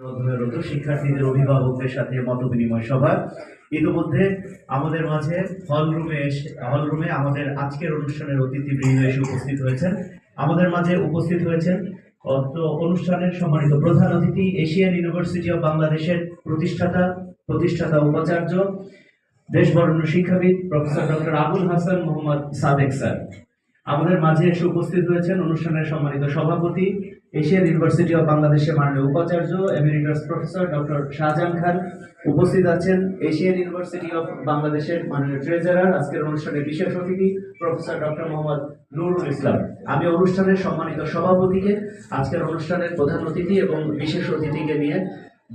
অধ্যয়নরত শিক্ষার্থীদের অভিভাবকদের সাথে মত বিনিময় সভা। ইতিমধ্যে আমাদের মাঝে হল রুমে এসে হল রুমে আমাদের আজকের অনুষ্ঠানের অতিথিবৃন্দ এসে উপস্থিত হয়েছেন। আমাদের মাঝে উপস্থিত হয়েছেন অনুষ্ঠানের সম্মানিত প্রধান অতিথি, এশিয়ান ইউনিভার্সিটি অফ বাংলাদেশের প্রতিষ্ঠাতা প্রতিষ্ঠাতা উপাচার্য, দেশবরণ্য শিক্ষাবিদ, professor doctor Abul Hasan Mohammad Sadek sir. আমাদের মাঝে এসে উপস্থিত হয়েছেন অনুষ্ঠানের সম্মানিত সভাপতি এশিয়ান ইউনিভার্সিটি অফ বাংলাদেশের মাননীয় উপাচার্য, emeritus professor doctor Shahjahan Khan উপস্থিত আছেন। এশিয়ান ইউনিভার্সিটি অফ বাংলাদেশের মাননীয় ট্রেজারার, আজকের অনুষ্ঠানের বিশেষ অতিথি প্রফেসর ডক্টর মোহাম্মদ নুরুল ইসলাম। আমি অনুষ্ঠানের সম্মানিত সভাপতিকে, আজকের অনুষ্ঠানের প্রধান অতিথি এবং বিশেষ অতিথিকে নিয়ে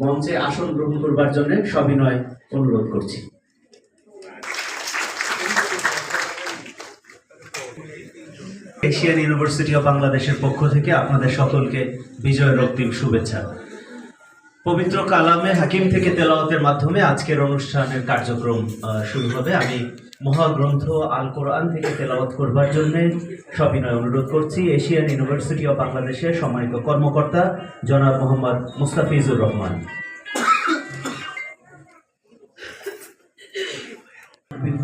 মঞ্চে আসন গ্রহণ করবার জন্য সবিনয় অনুরোধ করছি। এশিয়ান ইউনিভার্সিটি অফ বাংলাদেশের পক্ষ থেকে আপনাদের সকলকে বিজয় রক্তিম শুভেচ্ছা। পবিত্র কালামে হাকিম থেকে তেলাওয়াতের মাধ্যমে আজকের অনুষ্ঠানের কার্যক্রম শুরু হবে। আমি মহাগ্রন্থ আল কোরআন থেকে তেলাওয়াত করবার জন্য সবিনয় অনুরোধ করছি। এশিয়ান ইউনিভার্সিটি অফ বাংলাদেশের সম্মানিত কর্মকর্তা জনাব মোহাম্মদ মুস্তাফিজুর রহমান।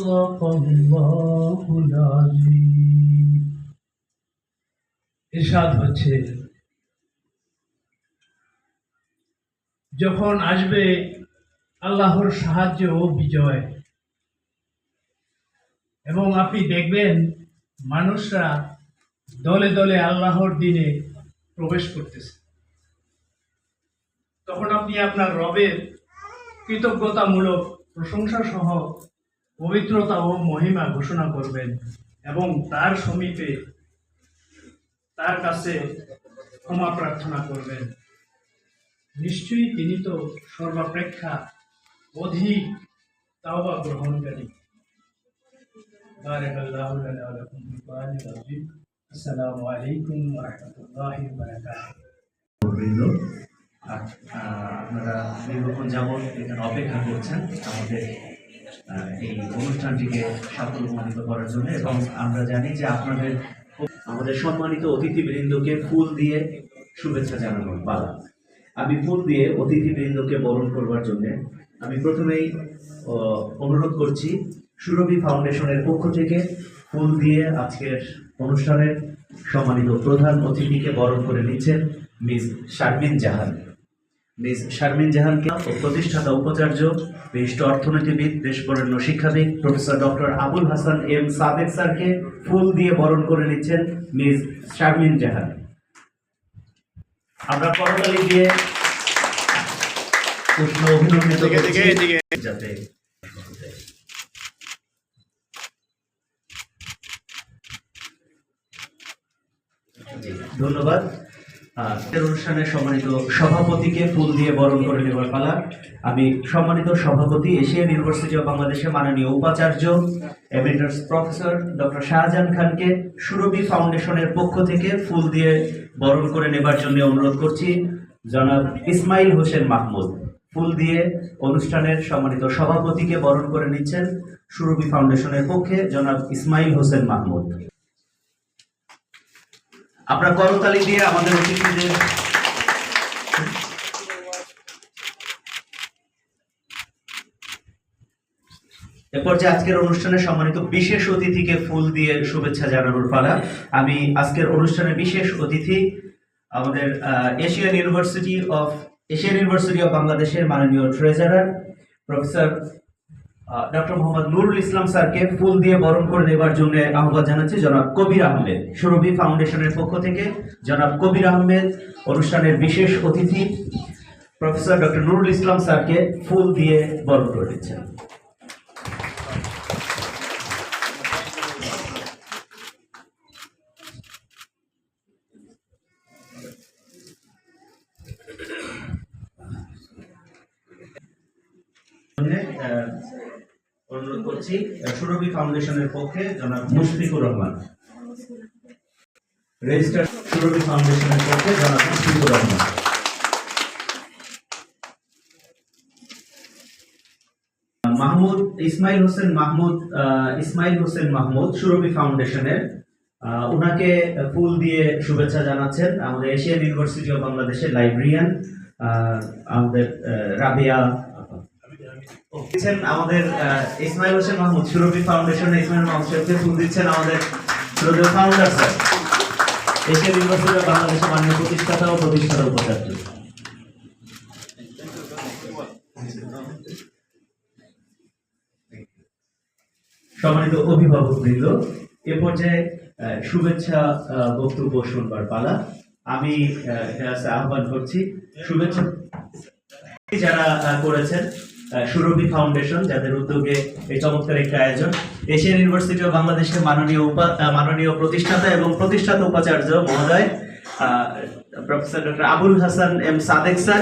صدق الله العظيم ইরশাদ হচ্ছে যখন আসবে আল্লাহর সাহায্য ও বিজয় এবং আপনি দেখবেন মানুষরা দলে দলে আল্লাহর দিনে প্রবেশ করতেছে তখন আপনি আপনার রবের কৃতজ্ঞতামূলক প্রশংসা সহ পবিত্রতা ও মহিমা ঘোষণা করবেন এবং তার সমীপে তার কাছে ক্ষমা প্রার্থনা করবেন নিশ্চয়ই তিনি তো সর্বাপেক্ষা অধিক তাওবা গ্রহণকারী بارك الله لنا ولكم في القرآن العظيم السلام عليكم ورحمة الله وبركاته বৃন্দ আর, আহ, আপনারা দীর্ঘক্ষণ যাবৎ এখানে অপেক্ষা করছেন আমাদের আহ, এই অনুষ্ঠানটিকে সাফল্যমণ্ডিত করার জন্য এবং আমরা জানি যে আপনাদের আমাদের সম্মানিত অতিথিবৃন্দকে ফুল দিয়ে শুভেচ্ছা জানানোর পালা আমি ফুল দিয়ে অতিথিবৃন্দকে বরণ করবার জন্য আমি প্রথমেই অনুরোধ করছি সুরভি ফাউন্ডেশনের পক্ষ থেকে ফুল দিয়ে আজকের অনুষ্ঠানের সম্মানিত প্রধান অতিথিকে বরণ করে নিচ্ছেন মিস শারমিন জাহান। মিস শারমিন জাহানকে প্রতিষ্ঠাতা উপাচার্য বিশিষ্ট অর্থনীতিবিদ দেশবরেণ্য শিক্ষাবিদ professor doctor Abul Hasan M Sadek স্যারকে ফুল দিয়ে বরণ করে নিচ্ছেন মিস শারমিন জাহান। আমরা করতালি দিয়ে উষ্ণ অভিনন্দিত যাতে ধন্যবাদ। অনুষ্ঠানের সম্মানিত সভাপতিকে ফুল দিয়ে বরণ করে নেবার পালা। আমি সম্মানিত সভাপতি এশিয়ান ইউনিভার্সিটি অফ বাংলাদেশের মাননীয় উপাচার্য এমিটার্স প্রফেসর ডক্টর শাহজাহান খানকে সুরভি ফাউন্ডেশনের পক্ষ থেকে ফুল দিয়ে বরণ করে নেবার জন্য অনুরোধ করছি, জনাব ইসমাইল হোসেন মাহমুদ। ফুল দিয়ে অনুষ্ঠানের সম্মানিত সভাপতিকে বরণ করে নিচ্ছেন সুরভি ফাউন্ডেশনের পক্ষে জনাব ইসমাইল হোসেন মাহমুদ। আমরা করতালি দিয়ে আমাদের অতিথিদের এরপর যে আজকের অনুষ্ঠানে সম্মানিত বিশেষ অতিথিকে ফুল দিয়ে শুভেচ্ছা জানানোর পালা। আমি আজকের অনুষ্ঠানে বিশেষ অতিথি আমাদের Asian university of Asian university of বাংলাদেশের মাননীয় treasurer professor doctor Mohammad Nurul Islam স্যারকে ফুল দিয়ে বরণ করে নেবার জন্য আহ্বান জানাচ্ছি জনাব কবির আহমেদ, সুরভি ফাউন্ডেশনের পক্ষ থেকে। জনাব কবির আহমেদ, অনুষ্ঠানের বিশেষ অতিথি, প্রফেসর ডক্টর নুরুল ইসলাম স্যারকে ফুল দিয়ে বরণ করে দিচ্ছেন। অনুরোধ করছি সুরভি ফাউন্ডেশনের পক্ষে জনাব মুশফিকুর রহমান। রেজিস্টার সুরভি ফাউন্ডেশনের পক্ষে জনাব মুশফিকুর রহমান। মাহমুদ, ইসমাইল হোসেন মাহমুদ ইসমাইল হোসেন মাহমুদ সুরভি ফাউন্ডেশনের ওনাকে ফুল দিয়ে শুভেচ্ছা জানাচ্ছেন আমাদের এশিয়ান ইউনিভার্সিটি অফ বাংলাদেশের লাইব্রেরিয়ান আমাদের রাবিয়া দিচ্ছেন আমাদের ইসমাইল হোসেন মাহমুদ, সুরভি ফাউন্ডেশনের ইসমাইল মাহমুদ ফুল দিচ্ছেন আমাদের ফাউন্ডার স্যার। এশিয়ান ইউনিভার্সিটি বাংলাদেশের মাননীয় প্রতিষ্ঠাতা ও প্রতিষ্ঠাতা উপাচার্য। সম্মানিত অভিভাবক বৃন্দ, এ পর্যায়ে শুভেচ্ছা বক্তব্য শুনবার পালা। আমি আহ্বান করছি, শুভেচ্ছা যারা করেছেন সুরভি ফাউন্ডেশন যাদের উদ্যোগে এই চমৎকার একটা আয়োজন। এশিয়ান ইউনিভার্সিটি অফ বাংলাদেশের মাননীয় উপা মাননীয় প্রতিষ্ঠাতা এবং প্রতিষ্ঠাতা উপাচার্য মহোদয় professor doctor Abul Hasan M Sadek sir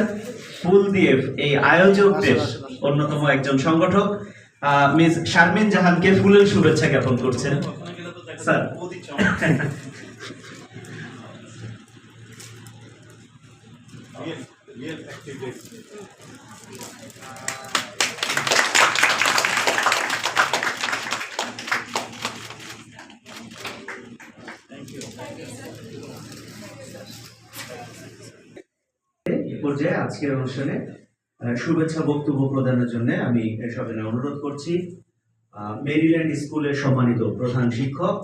ফুল দিয়ে এই আয়োজকদের অন্যতম একজন সংগঠক। আহ, মিস শারমিন জাহানকে ফুলের শুভেচ্ছা জ্ঞাপন করছেন। স্যার। এই পর্যায়ে আজকের অনুষ্ঠানে শুভেচ্ছা বক্তব্য প্রদানের জন্য আমি সবাই অনুরোধ করছি। মেরিল্যান্ড স্কুলের সম্মানিত প্রধান শিক্ষক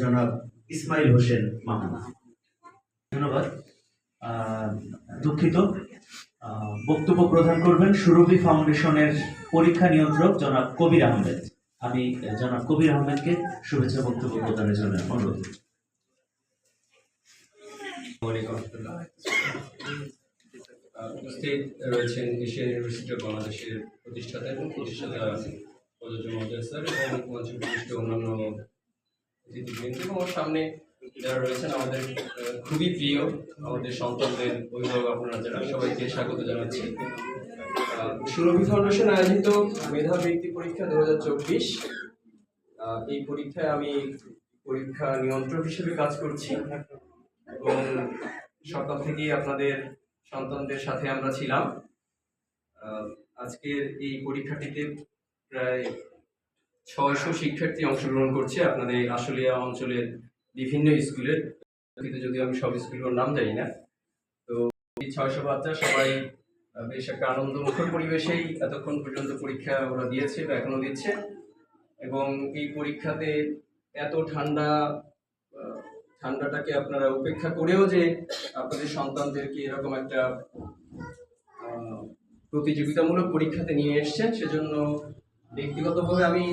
জনাব ইসমাইল হোসেন মাহানা। ধন্যবাদ। দুঃখিত। বক্তব্য প্রদান করবেন সুরভি ফাউন্ডেশনের পরীক্ষা নিয়ন্ত্রক জনাব কবির আহমেদ। আমি জনাব কবির আহমেদকে শুভেচ্ছা বক্তব্য প্রদানের জন্য অনুরোধ উপস্থিত রয়েছেন এশিয়ান ইউনিভার্সিটি অফ বাংলাদেশের প্রতিষ্ঠাতা এবং প্রতিষ্ঠাতা প্রযোজ্য মহোদয় স্যার এবং মঞ্চে বিশিষ্ট অন্যান্য অতিথিবৃন্দ এবং সামনে যারা রয়েছেন আমাদের খুবই প্রিয় আমাদের সন্তানদের অভিভাবক আপনারা যারা, সবাইকে স্বাগত জানাচ্ছি। সুরভি ফাউন্ডেশন আয়োজিত মেধা বৃত্তি পরীক্ষা দু হাজার চব্বিশ এই পরীক্ষায় আমি পরীক্ষা নিয়ন্ত্রক হিসেবে কাজ করছি এবং সকাল থেকেই আপনাদের সন্তানদের সাথে আমরা ছিলাম। আজকের এই পরীক্ষাটিতে প্রায় ছয়শো শিক্ষার্থী অংশগ্রহণ করছে আপনাদের আশুলিয়া অঞ্চলের বিভিন্ন স্কুলের, কিন্তু যদিও আমি সব স্কুলগুলোর নাম জানি না, তো এই ছয়শো বাচ্চা সবাই বেশ একটা আনন্দমুখর পরিবেশেই এতক্ষণ পর্যন্ত পরীক্ষা ওরা দিয়েছে বা এখনও দিচ্ছে। এবং এই পরীক্ষাতে এত ঠান্ডা ঠান্ডাটাকে আপনারা উপেক্ষা করেও যে আপনাদের সন্তানদেরকে এরকম একটা প্রতিযোগিতামূলক পরীক্ষাতে নিয়ে এসছেন, সেজন্য ব্যক্তিগতভাবে আমি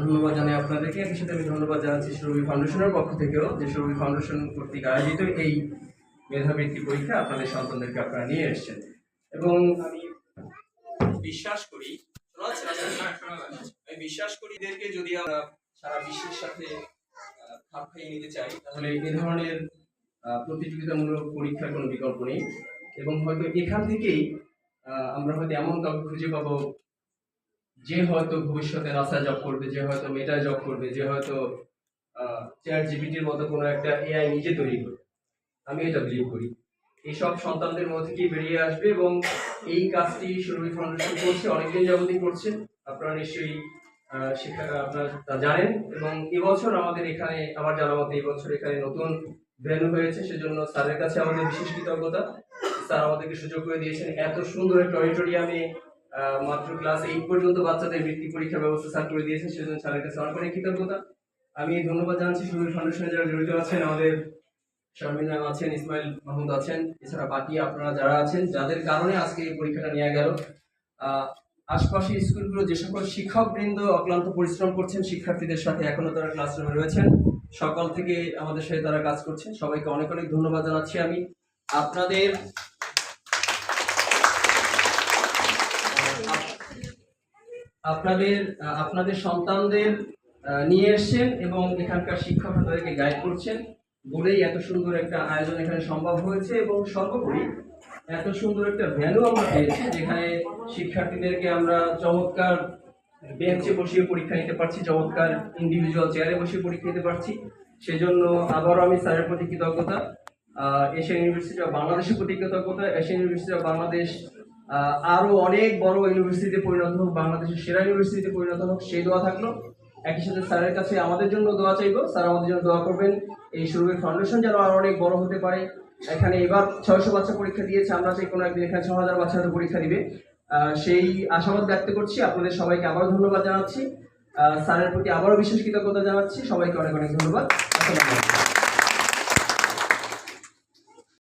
ধন্যবাদ জানাই আপনাদেরকে। একই সাথে আমি ধন্যবাদ জানাচ্ছি সুরভি ফাউন্ডেশনের পক্ষ থেকেও যে সুরভি ফাউন্ডেশন কর্তৃক আয়োজিত এই মেধাবৃত্তি পরীক্ষা আপনাদের সন্তানদেরকে আপনারা নিয়ে এসছেন। এবং আমি বিশ্বাস করি? আমি বিশ্বাস করি এদেরকে যদি আমরা সারা বিশ্বের সাথে খাপ খাইয়ে নিতে চাই, তাহলে এ ধরনের প্রতিযোগিতামূলক পরীক্ষার কোনো বিকল্প নেই। এবং হয়তো এখান থেকেই আমরা হয়তো এমন কাউকে খুঁজে পাবো যে হয়তো ভবিষ্যতে নাসা জব করবে, যে হয়তো মেটা জব করবে, যে হয়তো চেয়ার জিবিটির মতো কোনো একটা এআই নিজে তৈরি করবে। আমি এটা বিলিভ করি। এইসব সন্তানদের মধ্যে থেকেই বেরিয়ে আসবে এবং এই কাজটি সুরভি ফাউন্ডেশন করছে, অনেকদিন যাবতই করছে। আপনারা নিশ্চয়ই শিক্ষা, আপনারা জানেন এবং এবছর আমাদের এখানে, আমার জানা মতে এবছর এখানে নতুন ভেন্যু হয়েছে, সেজন্য স্যারের কাছে আমাদের বিশেষ কৃতজ্ঞতা। স্যার আমাদেরকে সুযোগ করে দিয়েছেন। এত সুন্দর একটা অডিটোরিয়ামে মাত্র ক্লাস এইট পর্যন্ত বাচ্চাদের বৃত্তি পরীক্ষার ব্যবস্থা স্যার করে দিয়েছেন সেজন্য স্যারের কাছে অনেক অনেক কৃতজ্ঞতা। আমি ধন্যবাদ জানাচ্ছি সুরভি ফাউন্ডেশনে যারা জড়িত আছেন আমাদের শারমিন আছেন ইসমাইল মাহমুদ আছেন এছাড়া বাকি আপনারা যারা আছেন যাদের কারণে আজকে এই পরীক্ষাটা নেওয়া গেল। আহ, আশপাশের স্কুলগুলো যে সকল শিক্ষক বৃন্দ অক্লান্ত পরিশ্রম করছেন শিক্ষার্থীদের সাথে এখনও তারা ক্লাসরুমে রয়েছেন। সকাল থেকে আমাদের সাথে তারা কাজ করছেন। সবাইকে অনেক অনেক ধন্যবাদ জানাচ্ছি আমি। আপনাদের আপনাদের আপনাদের সন্তানদের নিয়ে এসছেন এবং এখানকার শিক্ষক তাদেরকে গাইড করছেন। বলেই এত সুন্দর একটা আয়োজন এখানে সম্ভব হয়েছে এবং সর্বোপরি এত সুন্দর একটা ভ্যালু আমরা পেয়েছি যেখানে শিক্ষার্থীদেরকে আমরা চমৎকার বেঞ্চে বসিয়ে পরীক্ষা নিতে পারছি, চমৎকার ইন্ডিভিজুয়াল চেয়ারে বসিয়ে পরীক্ষা নিতে পারছি। সেজন্য আবারও আমি স্যারের প্রতি কৃতজ্ঞতা। এশিয়ান ইউনিভার্সিটি অফ বাংলাদেশের প্রতি কৃতজ্ঞতা। Asian university of Bangladesh ah, আরও অনেক বড় ইউনিভার্সিটিতে পরিণত হোক বাংলাদেশের সেরা ইউনিভার্সিটিতে পরিণত হোক সেই দোয়া থাকল। একই সাথে স্যারের কাছে আমাদের জন্য দোয়া চাইব। স্যার আমাদের জন্য দোয়া করবেন। এই সুরভি ফাউন্ডেশন যেন আরও অনেক বড় হতে পারে। এখানে এবার ছয়শো বাচ্চা পরীক্ষা দিয়েছে। আমরা চাই কোনো একদিন এখানে ছ হাজার বাচ্চা হয়তো পরীক্ষা দিবে। সেই আশাবাদ ব্যক্ত করছি। আপনাদের সবাইকে আবারও ধন্যবাদ জানাচ্ছি। স্যারের প্রতি আবারও বিশেষ কৃতজ্ঞতা জানাচ্ছি। সবাইকে অনেক অনেক ধন্যবাদ।